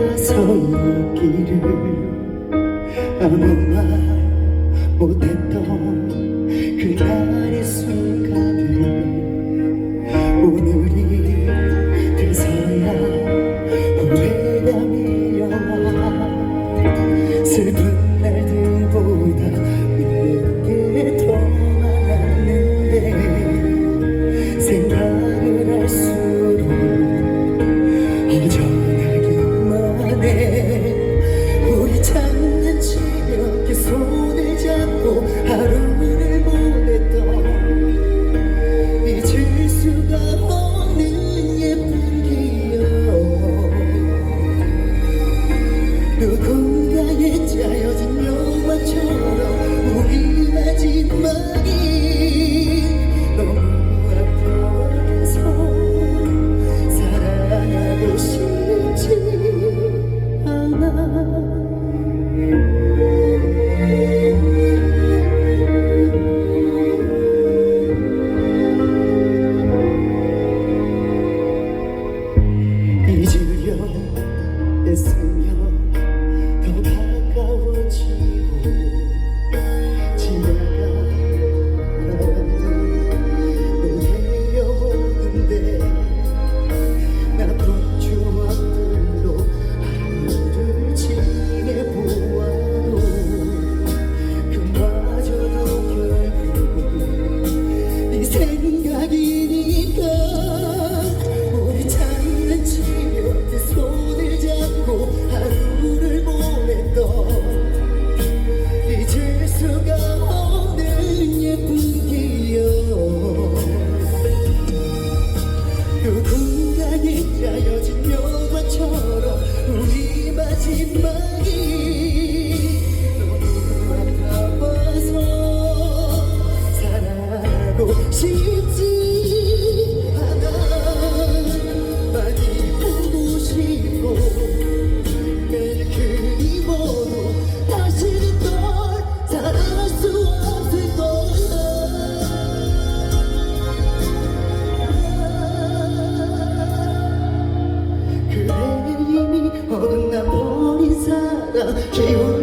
나선 길을 아무 말 못했던 그날의 순간을 오늘이 돼서야 후회가 밀려와 슬픈 了追不？